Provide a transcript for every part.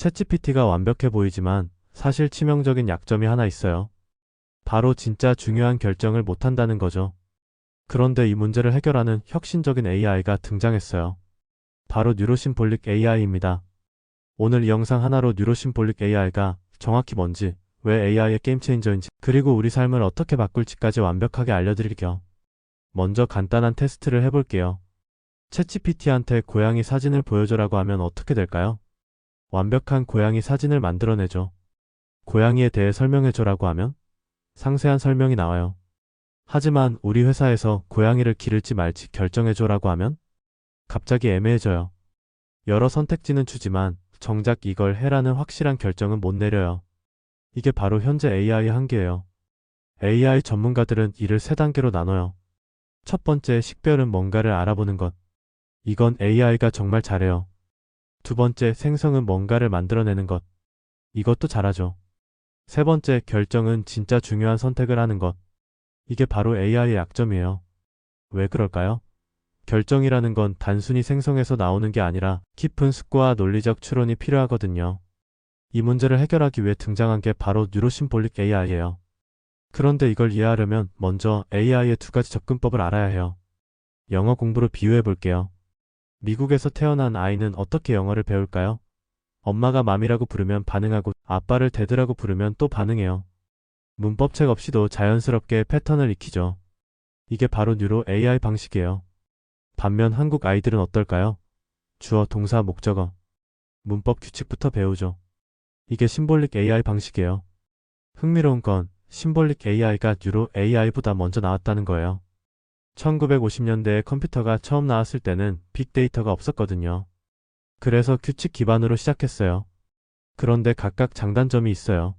챗GPT가 완벽해 보이지만 사실 치명적인 약점이 하나 있어요. 바로 진짜 중요한 결정을 못한다는 거죠. 그런데 이 문제를 해결하는 혁신적인 AI가 등장했어요. 바로 뉴로심볼릭 AI입니다. 오늘 이 영상 하나로 뉴로심볼릭 AI가 정확히 뭔지, 왜 AI의 게임체인저인지, 그리고 우리 삶을 어떻게 바꿀지까지 완벽하게 알려드릴게요. 먼저 간단한 테스트를 해볼게요. 챗GPT한테 고양이 사진을 보여줘라고 하면 어떻게 될까요? 완벽한 고양이 사진을 만들어내죠. 고양이에 대해 설명해줘라고 하면 상세한 설명이 나와요. 하지만 우리 회사에서 고양이를 기를지 말지 결정해줘라고 하면 갑자기 애매해져요. 여러 선택지는 주지만 정작 이걸 해라는 확실한 결정은 못 내려요. 이게 바로 현재 AI의 한계예요. AI 전문가들은 이를 세 단계로 나눠요. 첫 번째 식별은 뭔가를 알아보는 것. 이건 AI가 정말 잘해요. 두 번째 생성은 뭔가를 만들어내는 것. 이것도 잘하죠. 세 번째 결정은 진짜 중요한 선택을 하는 것. 이게 바로 AI의 약점이에요. 왜 그럴까요? 결정이라는 건 단순히 생성해서 나오는 게 아니라 깊은 습과와 논리적 추론이 필요하거든요. 이 문제를 해결하기 위해 등장한 게 바로 뉴로심볼릭 AI예요. 그런데 이걸 이해하려면 먼저 AI의 두 가지 접근법을 알아야 해요. 영어 공부로 비유해 볼게요. 미국에서 태어난 아이는 어떻게 영어를 배울까요? 엄마가 맘이라고 부르면 반응하고 아빠를 데드라고 부르면 또 반응해요. 문법책 없이도 자연스럽게 패턴을 익히죠. 이게 바로 뉴로 AI 방식이에요. 반면 한국 아이들은 어떨까요? 주어, 동사, 목적어. 문법 규칙부터 배우죠. 이게 심볼릭 AI 방식이에요. 흥미로운 건 심볼릭 AI가 뉴로 AI보다 먼저 나왔다는 거예요. 1950년대에 컴퓨터가 처음 나왔을 때는 빅데이터가 없었거든요. 그래서 규칙 기반으로 시작했어요. 그런데 각각 장단점이 있어요.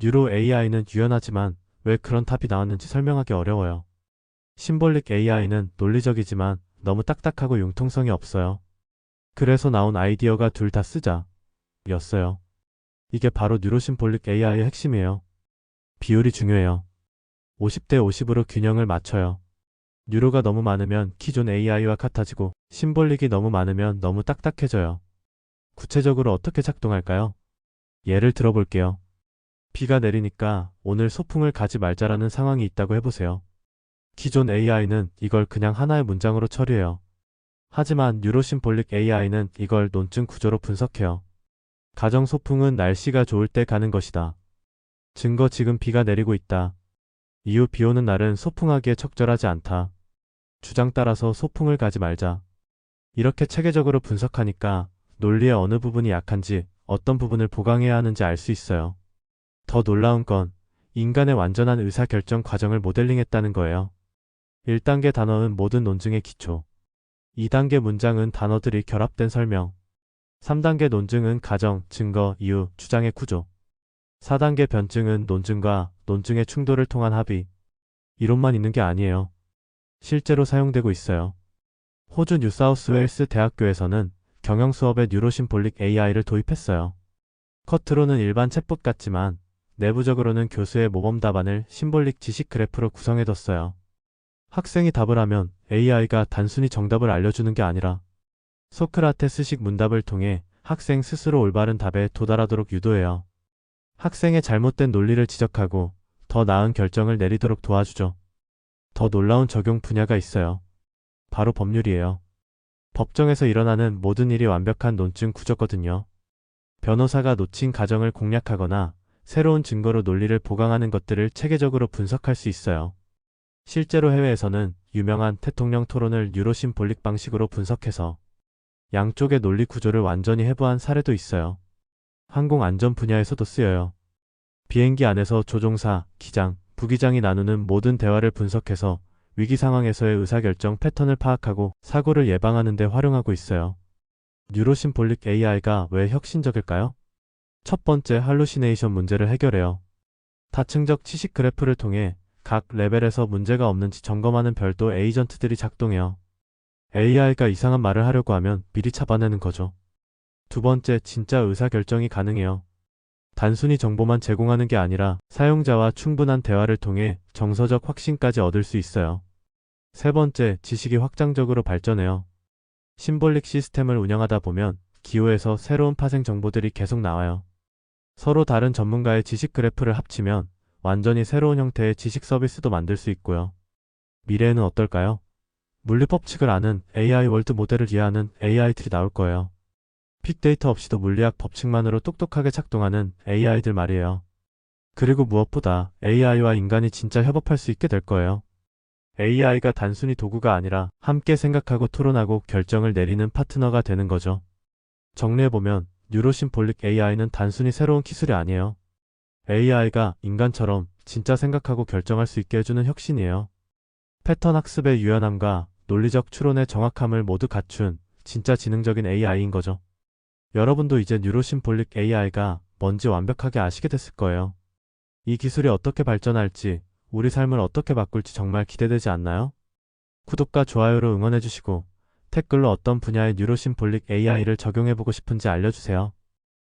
뉴로 AI는 유연하지만 왜 그런 답이 나왔는지 설명하기 어려워요. 심볼릭 AI는 논리적이지만 너무 딱딱하고 융통성이 없어요. 그래서 나온 아이디어가 둘 다 쓰자. 였어요. 이게 바로 뉴로심볼릭 AI의 핵심이에요. 비율이 중요해요. 50대 50으로 균형을 맞춰요. 뉴로가 너무 많으면 기존 AI와 같아지고 심볼릭이 너무 많으면 너무 딱딱해져요. 구체적으로 어떻게 작동할까요? 예를 들어볼게요. 비가 내리니까 오늘 소풍을 가지 말자라는 상황이 있다고 해보세요. 기존 AI는 이걸 그냥 하나의 문장으로 처리해요. 하지만 뉴로심볼릭 AI는 이걸 논증 구조로 분석해요. 가정 소풍은 날씨가 좋을 때 가는 것이다. 증거 지금 비가 내리고 있다. 이후 비 오는 날은 소풍하기에 적절하지 않다. 주장 따라서 소풍을 가지 말자. 이렇게 체계적으로 분석하니까 논리의 어느 부분이 약한지 어떤 부분을 보강해야 하는지 알 수 있어요. 더 놀라운 건 인간의 완전한 의사결정 과정을 모델링했다는 거예요. 1단계 단어는 모든 논증의 기초. 2단계 문장은 단어들이 결합된 설명. 3단계 논증은 가정, 증거, 이유, 주장의 구조. 4단계 변증은 논증과 논증의 충돌을 통한 합의. 이론만 있는 게 아니에요. 실제로 사용되고 있어요. 호주 뉴사우스웨일스 대학교에서는 경영 수업에 뉴로심볼릭 AI를 도입했어요. 겉으로는 일반 챗봇 같지만 내부적으로는 교수의 모범 답안을 심볼릭 지식 그래프로 구성해뒀어요. 학생이 답을 하면 AI가 단순히 정답을 알려주는 게 아니라 소크라테스식 문답을 통해 학생 스스로 올바른 답에 도달하도록 유도해요. 학생의 잘못된 논리를 지적하고 더 나은 결정을 내리도록 도와주죠. 더 놀라운 적용 분야가 있어요. 바로 법률이에요. 법정에서 일어나는 모든 일이 완벽한 논증 구조거든요. 변호사가 놓친 가정을 공략하거나 새로운 증거로 논리를 보강하는 것들을 체계적으로 분석할 수 있어요. 실제로 해외에서는 유명한 대통령 토론을 뉴로심볼릭 방식으로 분석해서 양쪽의 논리 구조를 완전히 해부한 사례도 있어요. 항공 안전 분야에서도 쓰여요. 비행기 안에서 조종사, 기장, 부기장이 나누는 모든 대화를 분석해서 위기 상황에서의 의사결정 패턴을 파악하고 사고를 예방하는 데 활용하고 있어요. 뉴로심볼릭 AI가 왜 혁신적일까요? 첫 번째 할루시네이션 문제를 해결해요. 다층적 치식 그래프를 통해 각 레벨에서 문제가 없는지 점검하는 별도 에이전트들이 작동해요. AI가 이상한 말을 하려고 하면 미리 잡아내는 거죠. 두 번째, 진짜 의사결정이 가능해요. 단순히 정보만 제공하는 게 아니라 사용자와 충분한 대화를 통해 정서적 확신까지 얻을 수 있어요. 세 번째, 지식이 확장적으로 발전해요. 심볼릭 시스템을 운영하다 보면 기호에서 새로운 파생 정보들이 계속 나와요. 서로 다른 전문가의 지식 그래프를 합치면 완전히 새로운 형태의 지식 서비스도 만들 수 있고요. 미래에는 어떨까요? 물리 법칙을 아는 AI 월드 모델을 이해하는 AI들이 나올 거예요. 빅데이터 없이도 물리학 법칙만으로 똑똑하게 작동하는 AI들 말이에요. 그리고 무엇보다 AI와 인간이 진짜 협업할 수 있게 될 거예요. AI가 단순히 도구가 아니라 함께 생각하고 토론하고 결정을 내리는 파트너가 되는 거죠. 정리해보면 뉴로심볼릭 AI는 단순히 새로운 기술이 아니에요. AI가 인간처럼 진짜 생각하고 결정할 수 있게 해주는 혁신이에요. 패턴 학습의 유연함과 논리적 추론의 정확함을 모두 갖춘 진짜 지능적인 AI인 거죠. 여러분도 이제 뉴로심볼릭 AI가 뭔지 완벽하게 아시게 됐을 거예요. 이 기술이 어떻게 발전할지, 우리 삶을 어떻게 바꿀지 정말 기대되지 않나요? 구독과 좋아요로 응원해주시고, 댓글로 어떤 분야의 뉴로심볼릭 AI를 적용해보고 싶은지 알려주세요.